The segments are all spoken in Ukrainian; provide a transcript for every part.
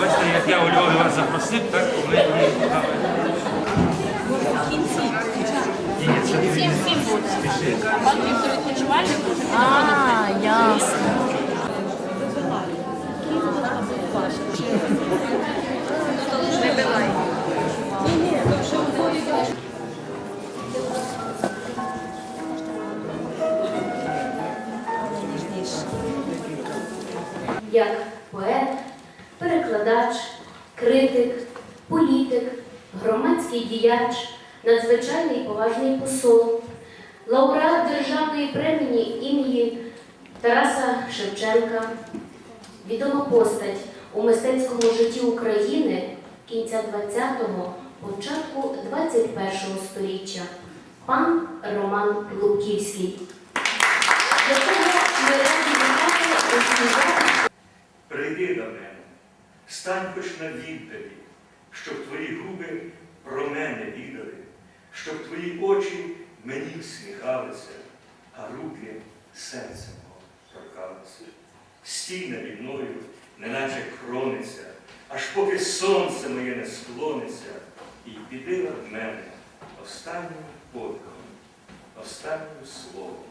Бачите, як я у Львові вас запросив, так ви мені показали. Ні, ні, Всім всім буде. Відпочивальник може як поет, перекладач, критик, політик, громадський діяч, надзвичайний поважний посол, лауреат державної премії імені Тараса Шевченка, відома постать у мистецькому житті України кінця 20-го, початку 21-го століття, пан Роман Лубківський, якого Прийди до мене, стань хоч на віддалі, щоб твої губи про мене відали, щоб твої очі мені всміхалися, а руки серцем торкалися. Стій наді мною, неначе крониця, аж поки сонце моє не склониться, і піди від мене останнім подихом, останнім словом,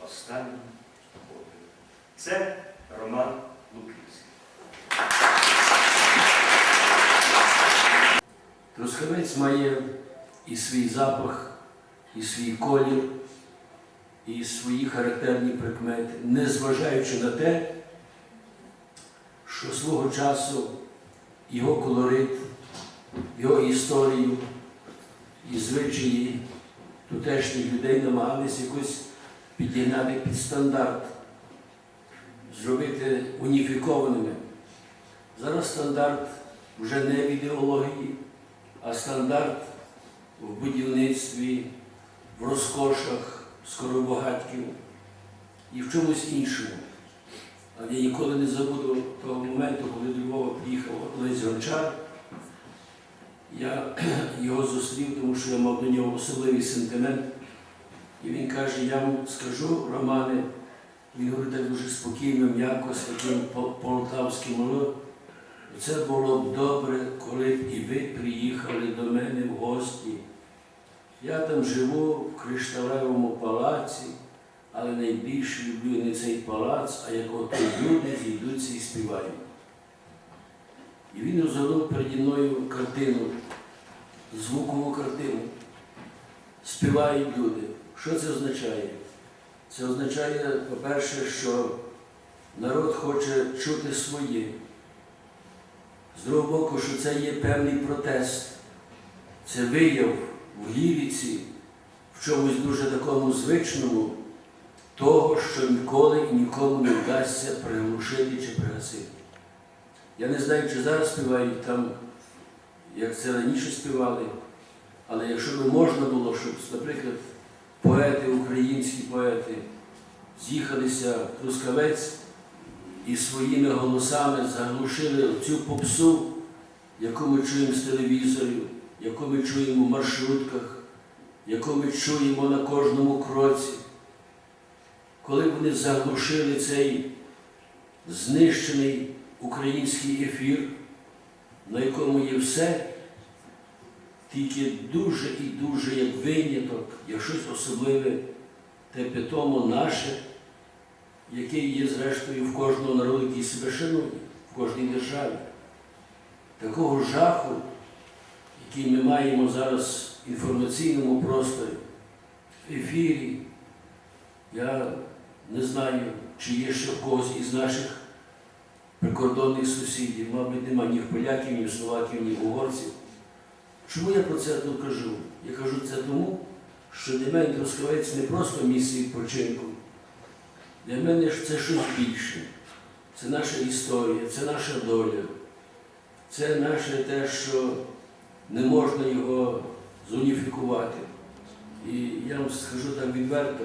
останнім подихом. Це Роман Луківський. Трускавець має і свій запах, і свій колір, і свої характерні прикмети, незважаючи на те, що свого часу його колорит, його історію і звичаї тутешніх людей намагалися якось підігнати під стандарт, зробити уніфікованими. Зараз стандарт вже не в ідеології, а стандарт в будівництві, в розкошах скоробагатків і в чомусь іншому. Але я ніколи не забуду того моменту, коли до Львова приїхав Олесь Гончар. Я його зустрів, тому що я мав до нього особливий сентимент. І він каже, я вам скажу, Романе, він говорить так дуже спокійно, м'яко, з таким по- полтавським. Це було б добре, коли б і ви приїхали до мене в гості. Я там живу в кришталевому палаці, але найбільше люблю не цей палац, а як от люди зійдуться і співають. І він розгорнув переді мною картину, звукову картину. Співають люди. Що це означає? Це означає, по-перше, що народ хоче чути своє. З другого боку, що це є певний протест. Це вияв в ліріці, в чомусь дуже такому звичному, того, що ніколи і нікому не вдасться приглушити чи пригасити. Я не знаю, чи зараз співають там, як це раніше співали, але якщо би можна було, щоб, наприклад, поети, українські поети, з'їхалися в Трускавець і своїми голосами заглушили цю попсу, яку ми чуємо з телевізорів, яку ми чуємо в маршрутках, яку ми чуємо на кожному кроці. Коли вони заглушили цей знищений український ефір, на якому є все, тільки дуже і дуже як виняток, як щось особливе, те питомо наше, яке є зрештою в кожного народу, який себе шанує, в кожній державі. Такого жаху, який ми маємо зараз в інформаційному просторі, в ефірі, я не знаю, чи є ще когось із наших прикордонних сусідів, мабуть, нема ні в поляків, ні в словаків, ні в угорців. Чому я про це тут кажу? Я кажу це тому, що для мене Трускавець не просто місце відпочинку. Для мене ж це щось більше. Це наша історія, це наша доля. Це наше те, що не можна його зуніфікувати. І я вам скажу так відверто,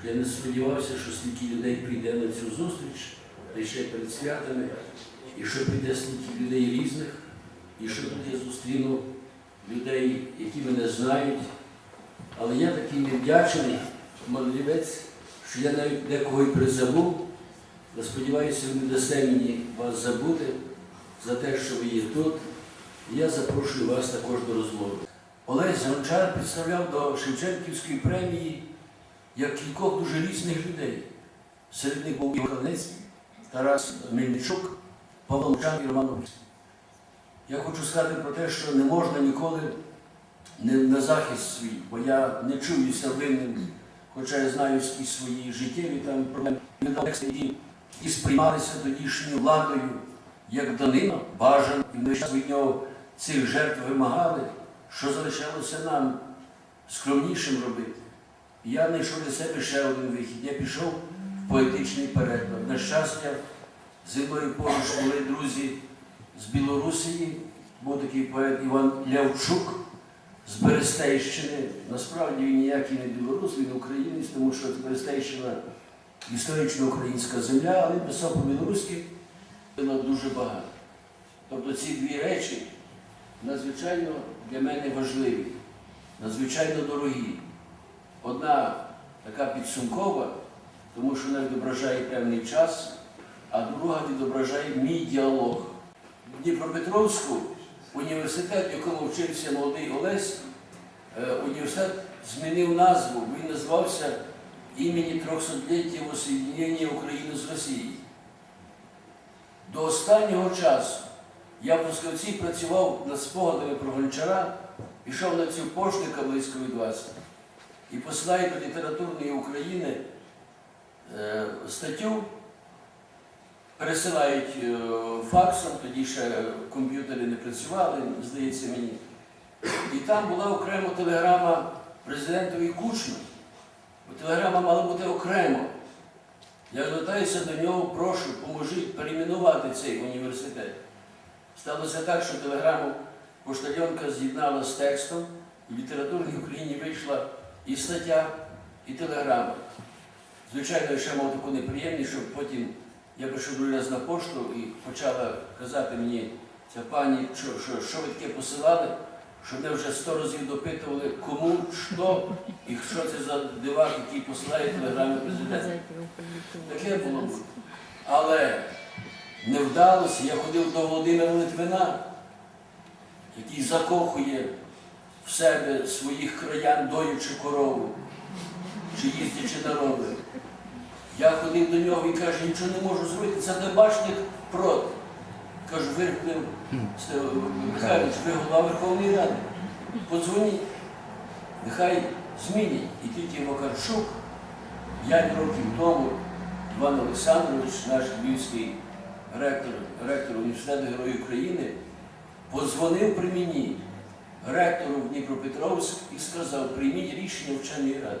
що я не сподівався, що стільки людей прийде на цю зустріч, ще перед святами, і що прийде стільки людей різних, і що тут я зустріну людей, які мене знають. Але я такий невдячний мандрівець, що я навіть декого і призабув. Я сподіваюся, ви не дасте мені вас забути за те, що ви є тут. І я запрошую вас також до розмови. Олесь Гончар представляв до Шевченківської премії як кількох дуже різних людей. Серед них був Іванець, Тарас Мельничук, Павло Мовчан і Роман Мовчан. Я хочу сказати про те, що не можна ніколи не на захист свій, бо я не чуюся винним, хоча я знаю якісь свої життєві там проблеми, які сприймалися тодішньою владою як данина, бажан, і ми від нього цих жертв вимагали, що залишалося нам скромнішим робити. І я знайшов для себе ще один вихід. Я пішов в поетичний переклад. На щастя, зі мною поруч були друзі з Білорусії, був такий поет Іван Лявчук з Берестейщини. Насправді він ніякий не білорус, він українець, тому що Берестейщина історично українська земля, але він писав по-білоруськи дуже багато. Тобто ці дві речі надзвичайно для мене важливі, надзвичайно дорогі. Одна така підсумкова, тому що вона відображає певний час, а друга відображає мій діалог. Дніпропетровську університет, в якому вчився молодий Олесь, е, університет змінив назву, він назвався імені 300-ліття воссоєднення України з Росією. До останнього часу я в Москвці працював над спогадами про Гончара, пішов на цю поштика близько від вас і посилаю до літературної України е, статтю, пересилають е, факсом, тоді ще комп'ютери не працювали, здається мені. І там була окремо телеграма президентові Кучму. Телеграма мала бути окремо. Я звертаюся до нього, прошу, поможіть перейменувати цей університет. Сталося так, що телеграму поштальонка з'єднала з текстом, і в літературній Україні вийшла і стаття, і телеграма. Звичайно, ще мав таку неприємність, що потім я прийшов другий раз на пошту і почала казати мені ця пані, що, що, що ви таке посилали, що мене вже сто разів допитували, кому, що і що це за дивак, який посилає телеграми президента. Таке було. Але не вдалося. Я ходив до Володимира Литвина, який закохує в себе своїх краян, доючи корову, чи їздячи на ровер. Я ходив до нього і каже, нічого не можу зробити, це дебашник проти. Кажу, ви, ви, Михайлович, ви голова Верховної Ради. Подзвоніть. Нехай змінять. І тільки Вакарчук п'ять років тому Іван Олександрович, наш львівський ректор, ректор університету Героїв України, подзвонив при мені ректору в Дніпропетровськ і сказав, прийміть рішення вченої ради.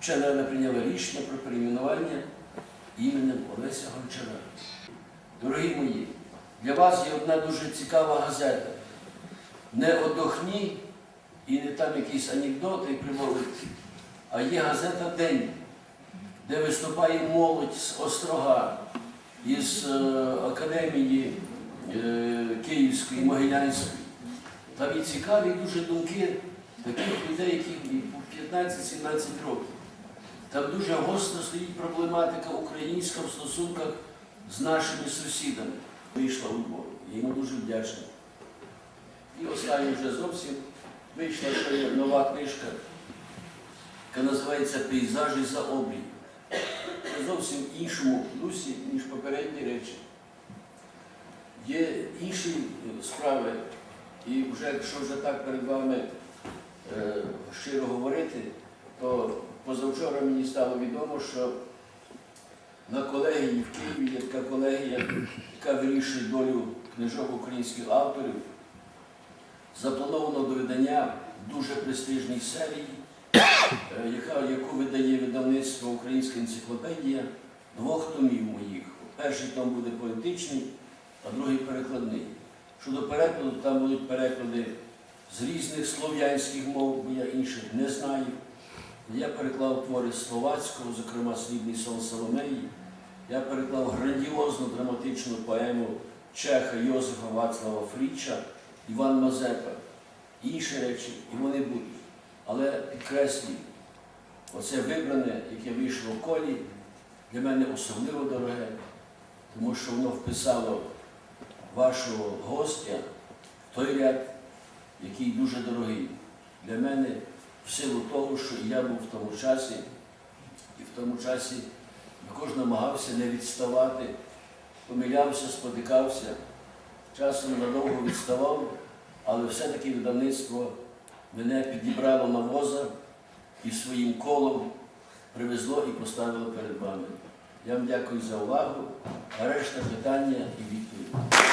Вчена прийняла рішення про перейменування іменем Олеся Гончара. Дорогі мої, для вас є одна дуже цікава газета. Не одохні і не там якісь анекдоти і примовити, а є газета День, де виступає молодь з Острога, із е, Академії е, Київської, Могилянської. Там і цікаві дуже думки таких людей, які по 15-17 років. Там дуже гостро стоїть проблематика українська в стосунках з нашими сусідами. Вийшла у Львові. Йому дуже вдячний. І останнє вже зовсім вийшла ще нова книжка, яка називається Пейзажі за обрій. Зовсім іншому дусі, ніж попередні речі. Є інші справи, і вже якщо вже так перед вами е, щиро говорити, то позавчора мені стало відомо, що на колегії в Києві є така колегія, яка вирішує долю книжок українських авторів. Заплановано до видання дуже престижній серії, е, яка, яку видає видавництво Українська енциклопедія двох томів моїх. Перший том буде поетичний, а другий перекладний. Щодо перекладу, там будуть переклади з різних слов'янських мов, бо я інших не знаю. Я переклав твори словацького, зокрема Слідний сон Соломеї. Я переклав грандіозну драматичну поему Чеха Йозефа Вацлава Фріча, Іван Мазепа. Інші речі, і вони будуть. Але підкреслюю, оце вибране, яке вийшло в колі, для мене особливо дороге, тому що воно вписало вашого гостя в той ряд, який дуже дорогий для мене в силу того, що я був в тому часі, і в тому часі також намагався не відставати, помилявся, спотикався, часом надовго відставав, але все-таки видавництво мене підібрало на воза і своїм колом привезло і поставило перед вами. Я вам дякую за увагу, а решта питання і відповіді.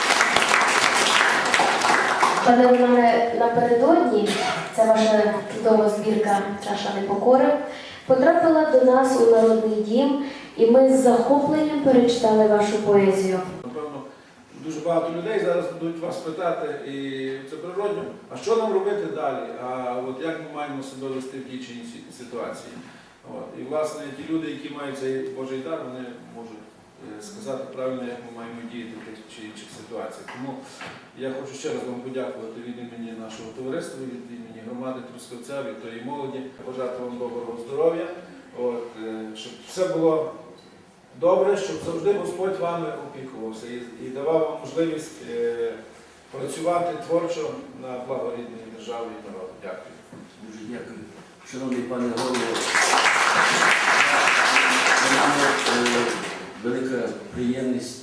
Пане Романе, напередодні ця ваша чудова збірка Чаша непокори потрапила до нас у народний дім, і ми з захопленням перечитали вашу поезію. Напевно, дуже багато людей зараз будуть вас питати, і це природньо. А що нам робити далі? А от як ми маємо себе вести в тій чи ситуації? От. І власне ті люди, які мають цей Божий дар, вони можуть сказати правильно, як ми маємо діяти в тих чи інших ситуаціях. Тому я хочу ще раз вам подякувати від імені нашого товариства, від імені громади Трускавця, від тої молоді, бажати вам доброго здоров'я, от, е, щоб все було добре, щоб завжди Господь вами опікувався і, і давав вам можливість е, працювати творчо на благо рідної держави і народу. Дякую. Дуже дякую. Шановний пане голово, приємність.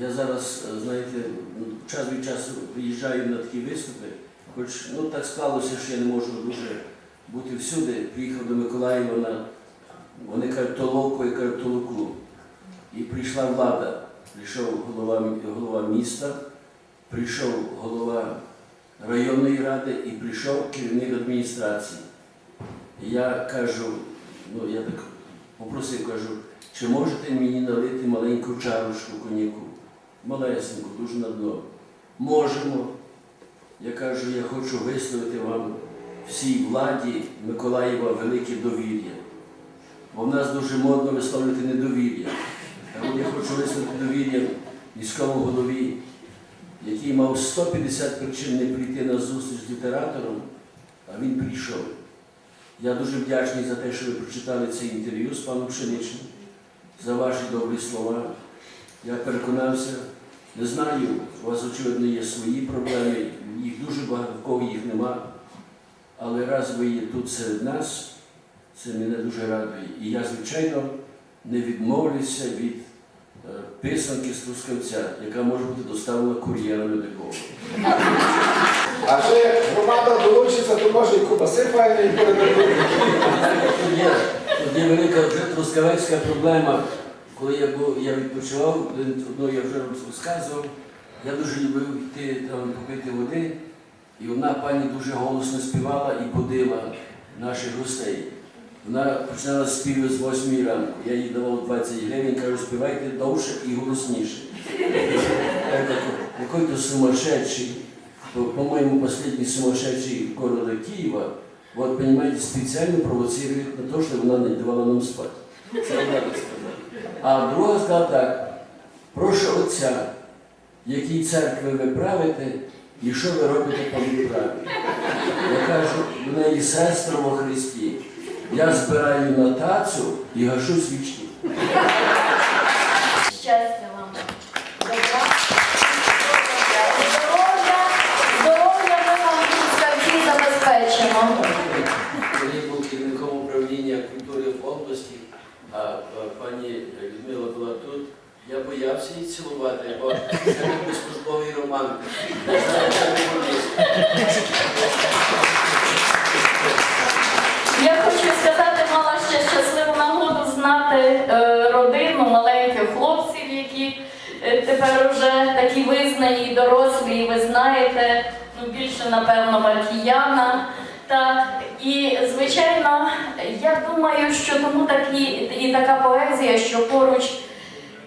Я зараз, е, знаєте, ну, час від часу приїжджаю на такі виступи, хоч ну, так склалося, що я не можу дуже бути всюди. Приїхав до Миколаєва на, вони кажуть, толоку, я кажу, толоку. І прийшла влада, прийшов голова, голова міста, прийшов голова районної ради і прийшов керівник адміністрації. Я кажу, ну я так попросив, кажу, чи можете мені налити маленьку чарочку коньяку? Малесеньку, дуже на дно. Можемо. Я кажу, я хочу висловити вам всій владі Миколаєва велике довір'я. Бо в нас дуже модно висловлювати недовір'я. А я хочу висловити довір'я міському голові, який мав 150 причин не прийти на зустріч з літератором, а він прийшов. Я дуже вдячний за те, що ви прочитали це інтерв'ю з паном Пшеничним, за ваші добрі слова. Я переконався, не знаю, у вас, очевидно, є свої проблеми, їх дуже багато, в кого їх нема. Але раз ви є тут серед нас, це мене дуже радує. І я, звичайно, не відмовлюся від е, писанки з Трускавця, яка може бути доставлена кур'єрами до кого. А ще громада долучиться, то може і кубаси файної передадуть. Є, велика трускавецька проблема. Коли я був, я відпочивав, ну я вже розказував, я дуже любив йти там попити води, і одна пані дуже голосно співала і будила наших гостей. Вона починала співи з 8 ранку. Я їй давав 20 гривень, кажу, співайте довше і голосніше. Який-то сумасшедший, по- по-моему, последний сумасшедший города Киева, вот, понимаете, специально провоцирует на то, чтобы она не давала нам спать. Це одна сказала. А друга сказала так, прошу Отця, якій церкви ви правите, і що ви робите по моїй праві. Я кажу, в неї сестра во Христі. Я збираю на тацю і гашу свічки. Щастя вам. Добра. І Здоров'я. Здоров'я ми вам тут скарбі забезпечимо. Коли я був керівником управління культури в області, а а пані Людмила була тут, я її цілувати, бо це був службовий роман. Не не. Я хочу сказати, мала ще щасливу нагоду знати е, родину маленьких хлопців, які е, тепер вже такі визнані і дорослі, і ви знаєте, ну більше, напевно, Маркіяна. Так, і звичайно, я думаю, що тому такі і така поезія, що поруч,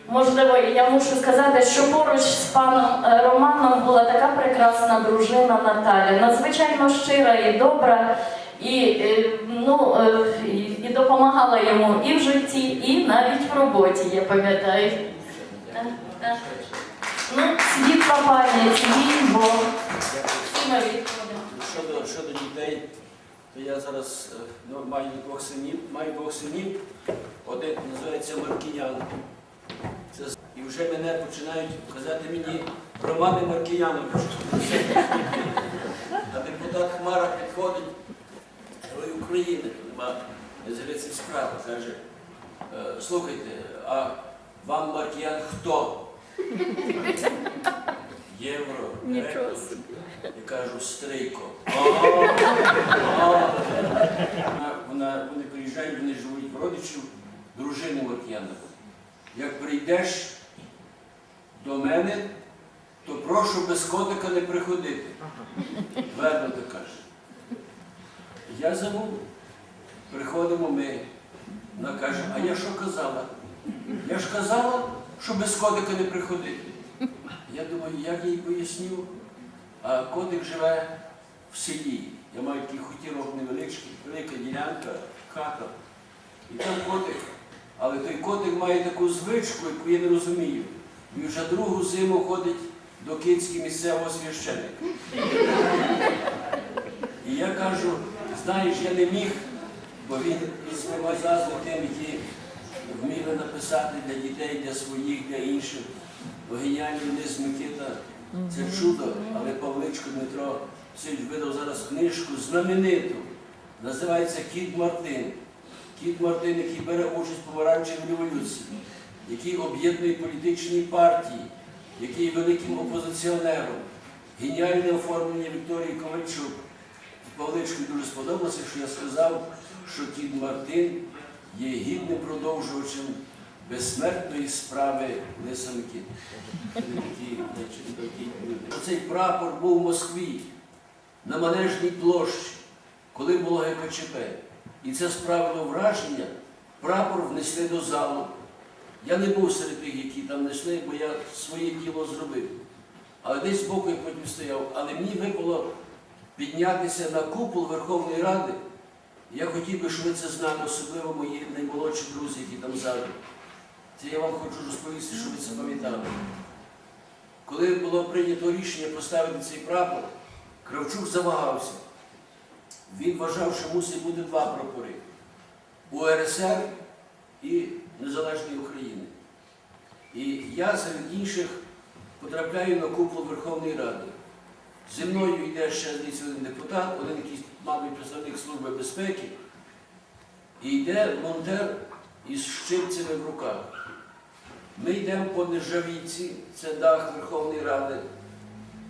можливо, я мушу сказати, що поруч з паном е, Романом була така прекрасна дружина Наталя, надзвичайно щира і добра. І, е, ну, е, і, допомагала йому і в житті, і навіть в роботі, я пам'ятаю. Ну, світла пам'ять, їй Бог. Щодо, щодо дітей, то я зараз ну, маю двох синів, маю двох синів, один називається Маркіян. Це, і вже мене починають казати мені Романе Маркіянович. А депутат Хмара підходить, Герой України, нема здається справа, каже, «Е, слухайте, а вам Маркіян хто? Євро, собі. Я кажу, стрийко. Вони приїжджають, вони живуть в родичів, дружини Маркіяна. Як прийдеш до мене, то прошу без котика не приходити. Верно так каже. Я забув. Приходимо ми. Вона каже, а я що казала? Я ж казала, що без котика не приходити. Я думаю, як їй поясню, а котик живе в селі. Я маю такий хутірок невеличкий, велика ділянка, хата. І там котик. Але той котик має таку звичку, яку я не розумію. Він вже другу зиму ходить до кицьки місцевого священика. І я кажу, знаєш, я не міг, бо він співазазу тим, які вміли написати для дітей, для своїх, для інших. Бо геніальний Низ Микита це чудо, але Павличко Дмитро Сильч видав зараз книжку знамениту. Називається Кіт Мартин. Кіт Мартин, який бере участь в помаранчевій революції, який об'єднує політичні партії, який є великим опозиціонером. Геніальне оформлення Вікторії Ковальчук. Павличку дуже сподобалося, що я сказав, що Кіт Мартин є гідним продовжувачем безсмертної справи такі люди. Оцей прапор був в Москві на Манежній площі, коли було ГКЧП. І це справило враження, прапор внесли до залу. Я не був серед тих, які там несли, бо я своє діло зробив. Але десь збоку я потім стояв. Але мені випало піднятися на купол Верховної Ради. Я хотів би, щоб ви це знали, особливо мої наймолодші друзі, які там ззаду. Це я вам хочу розповісти, щоб ви це пам'ятали. Коли було прийнято рішення поставити цей прапор, Кравчук завагався. Він вважав, що мусить бути два прапори УРСР і Незалежної України. І я серед інших потрапляю на купол Верховної Ради. Зі мною йде ще один депутат, один якийсь, мабуть, представник Служби безпеки, і йде монтер із щипцями в руках. Ми йдемо по нержавійці, це дах Верховної Ради.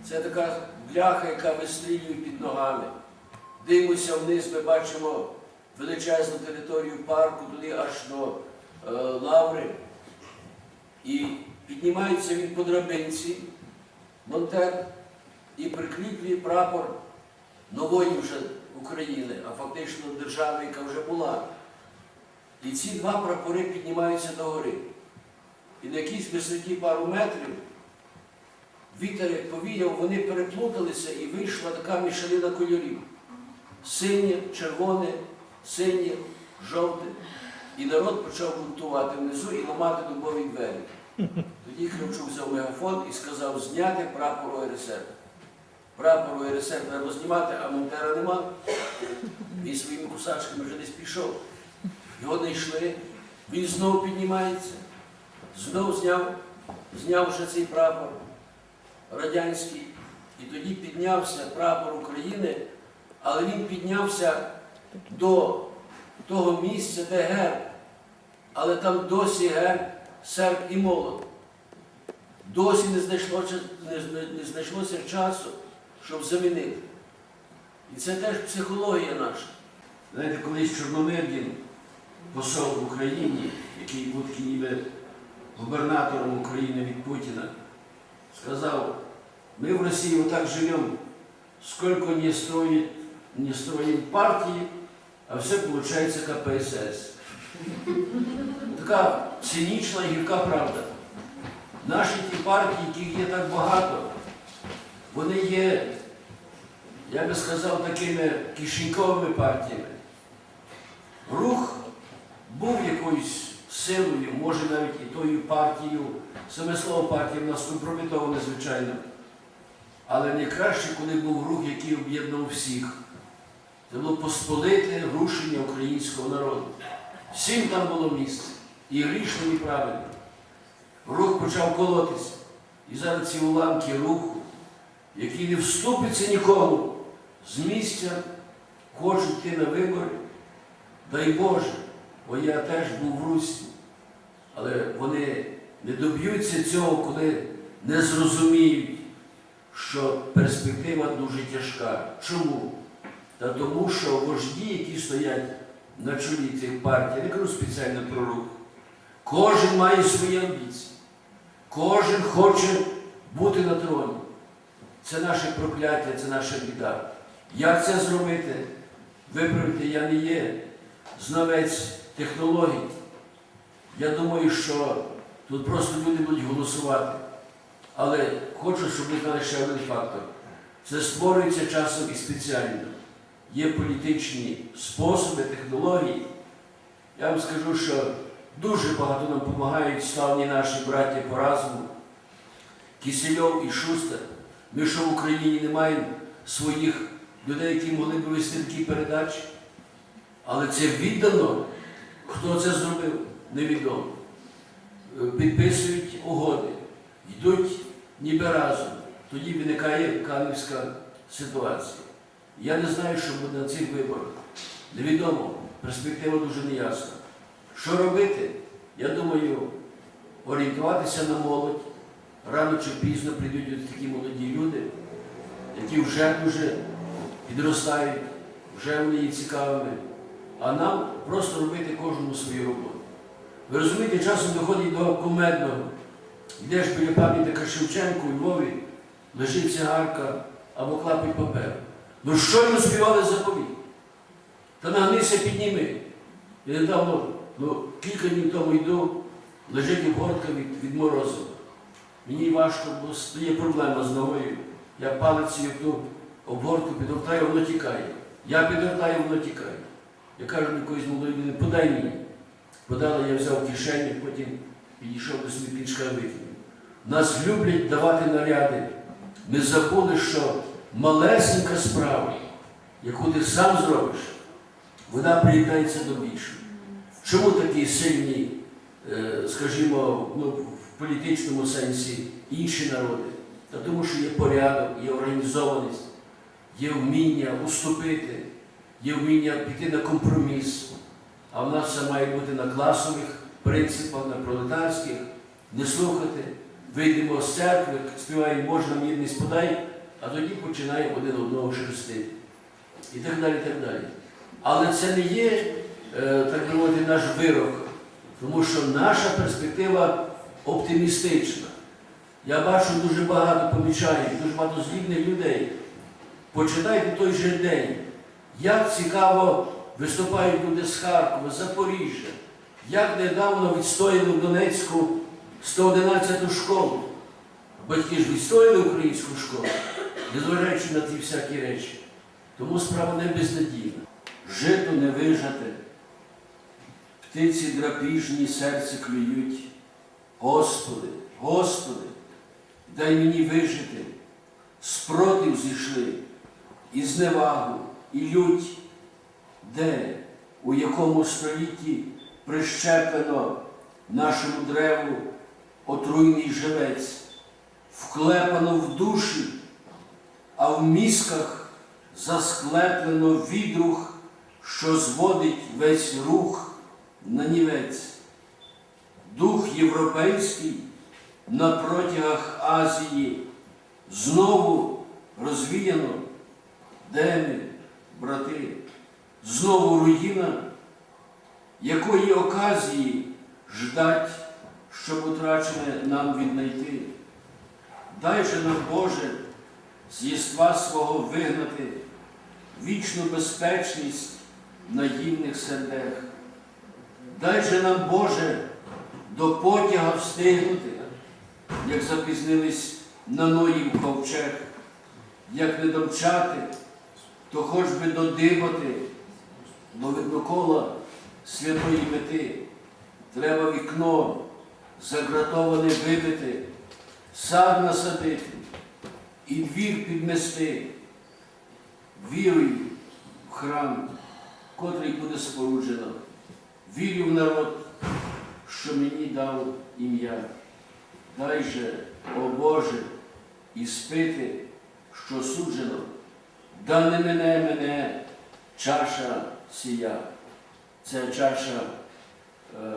Це така бляха, яка вистрілює під ногами. Дивимося вниз, ми бачимо величезну територію парку, туди аж до е, лаври. І піднімається він по драбинці, монтер, і прикріплює прапор нової вже України, а фактично держави, яка вже була. І ці два прапори піднімаються догори. І на якійсь висоті пару метрів вітер як повіяв, вони переплуталися і вийшла така мішалина кольорів. Синє, червоне, синє, жовте. І народ почав бунтувати внизу і ламати дубові двері. Тоді Кравчук взяв мегафон і сказав зняти прапор ОРСР. Прапор ОРСР треба знімати, а Монтера нема. Він своїми кусачками вже десь пішов. Його не йшли. Він знову піднімається, знов зняв, зняв вже цей прапор радянський. І тоді піднявся прапор України, але він піднявся до того місця, де герб. Але там досі герб, серп і молот. Досі не, знайшло, не, зна- не знайшлося часу, щоб замінити. І це теж психологія наша. Знаєте, колись Чорномирдін, посол в Україні, який був ніби губернатором України від Путіна, сказав, ми в Росії отак живемо, сколько не строим, не строим партии, а все получается КПСС. Така цинічна гірка правда. Наші ті партії, яких є так багато, вони є, я би сказав, такими кишеньковими партіями. Рух був якоюсь силою, може навіть і тою партією, саме слово партія в нас компрометоване, звичайно. Але найкраще, коли був рух, який об'єднав всіх. Це було посполите рушення українського народу. Всім там було місце. І грішним, і правильним. Рух почав колотися. І зараз ці уламки руху, які не вступиться нікому з місця, хочуть йти на вибори. Дай Боже, бо я теж був в Русі. Але вони не доб'ються цього, коли не зрозуміють, що перспектива дуже тяжка. Чому? Та тому, що вожді, які стоять на чолі цих партій, не кажу спеціально про рух, кожен має свої амбіції. Кожен хоче бути на троні. Це наше прокляття, це наша біда. Як це зробити? Виправити я не є знавець технологій. Я думаю, що тут просто люди будуть голосувати. Але хочу, щоб ви знали ще один фактор. Це створюється часом і спеціально. Є політичні способи, технології. Я вам скажу, що дуже багато нам допомагають славні наші браття по разуму. Кисельов і Шустер. Ми що в Україні не маємо своїх людей, які могли б вести такі передачі. Але це віддано. Хто це зробив, невідомо. Е, Підписують угоди, йдуть ніби разом. Тоді виникає канівська ситуація. Я не знаю, що буде на цих виборах. Невідомо, перспектива дуже неясна. Що робити? Я думаю, орієнтуватися на молодь. Рано чи пізно прийдуть такі молоді люди, які вже дуже підростають, вже вони є цікавими. А нам просто робити кожному свою роботу. Ви розумієте, часом доходить до кумедного. Йдеш біля пам'ятника Шевченку у Львові, лежить цигарка або клапоть паперу. Ну щойно співали заповіт. Та нагнися підніми. Я недавно, ну, кілька днів тому йду, лежить обгортка від, від морозу. Мені важко, бо є проблема з ногою. Я палицею ту обгортку підгортаю, воно тікає. Я підгортаю, воно тікає. Я кажу якоїсь молодої людини, подай мені. Подала, я взяв кишеню, потім підійшов до собі пічка викинув. Нас люблять давати наряди. Ми забули, що малесенька справа, яку ти сам зробиш, вона приєднається до більшої. Чому такі сильні, е, скажімо, ну, в політичному сенсі інші народи? Та тому, що є порядок, є організованість, є вміння уступити, є вміння піти на компроміс. А в нас все має бути на класових принципах, на пролетарських, не слухати. Вийдемо з церкви, співаємо Боже нам єдність подай, а тоді починає один одного шерстити. І так далі, і так далі. Але це не є, е, так би мовити, наш вирок, тому що наша перспектива оптимістична. Я бачу дуже багато помічаю, дуже багато здібних людей. Почитайте той же день, як цікаво виступають люди з Харкова, Запоріжжя, як недавно відстояли в Донецьку 111 школу. Батьки ж відстояли українську школу, незважаючи на ті всякі речі. Тому справа не безнадійна. Жито не вижати, птиці драпіжні серце клюють. Господи, Господи, дай мені вижити, спротив зійшли, і зневагу, і лють, де, у якому столітті прищеплено нашому древу отруйний живець, вклепано в душі, а в мізках засклеплено відрух, що зводить весь рух на нівець. Дух європейський на протягах Азії знову розвіяно, де ми, брати, знову руїна, якої оказії ждать, щоб утрачене нам віднайти. Дай же нам, Боже, з єства свого вигнати вічну безпечність наївних сердех. Дай же нам, Боже, до потяга встигнути, як запізнились на Ноїв ковчег, як не домчати, то хоч би додибати до виднокола святої мети. Треба вікно загратоване вибити, сад насадити і двір підмести. Вірую, храм, котрий буде споруджено. Вірю в народ, що мені дав ім'я. Дай же, о Боже, іспити, що суджено, да не мене мене чаша сія. Це чаша е,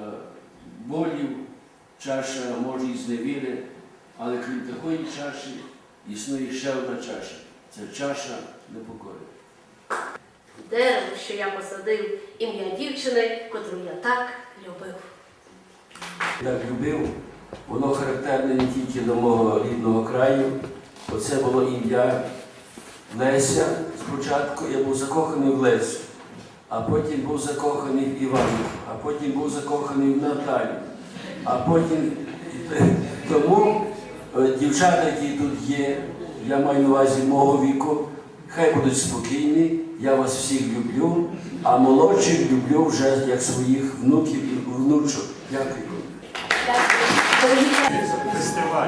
болів, чаша може і зневіри, але крім такої чаші існує ще одна чаша. Це чаша непокори. Дерево, що я посадив, ім'я дівчини, котру я так любив. так любив, воно характерне не тільки до мого рідного краю. Оце було ім'я Леся спочатку. Я був закоханий в Лесю, а потім був закоханий в Івану, а потім був закоханий в Наталю. А потім тому дівчата, які тут є, я маю на увазі мого віку, хай будуть спокійні, я вас всіх люблю, а молодших люблю вже як своїх внуків і внучок. Дякую. Фестиваль.